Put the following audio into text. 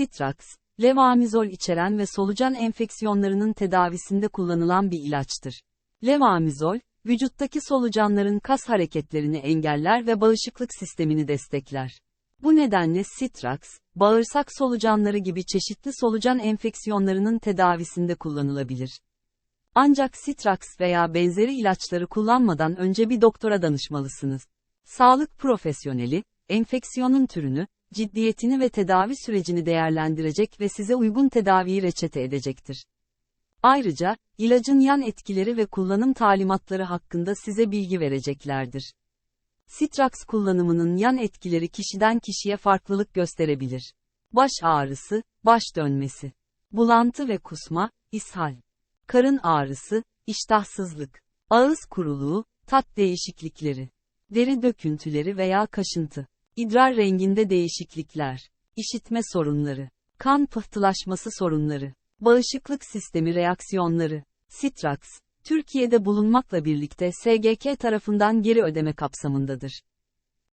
Sitrax, levamizol içeren ve solucan enfeksiyonlarının tedavisinde kullanılan bir ilaçtır. Levamizol, vücuttaki solucanların kas hareketlerini engeller ve bağışıklık sistemini destekler. Bu nedenle Sitrax, bağırsak solucanları gibi çeşitli solucan enfeksiyonlarının tedavisinde kullanılabilir. Ancak Sitrax veya benzeri ilaçları kullanmadan önce bir doktora danışmalısınız. Sağlık profesyoneli, enfeksiyonun türünü, ciddiyetini ve tedavi sürecini değerlendirecek ve size uygun tedaviyi reçete edecektir. Ayrıca, ilacın yan etkileri ve kullanım talimatları hakkında size bilgi vereceklerdir. Sitrax kullanımının yan etkileri kişiden kişiye farklılık gösterebilir. Baş ağrısı, baş dönmesi, bulantı ve kusma, ishal, karın ağrısı, iştahsızlık, ağız kuruluğu, tat değişiklikleri, deri döküntüleri veya kaşıntı, idrar renginde değişiklikler, işitme sorunları, kan pıhtılaşması sorunları, bağışıklık sistemi reaksiyonları, Sitrax, Türkiye'de bulunmakla birlikte SGK tarafından geri ödeme kapsamındadır.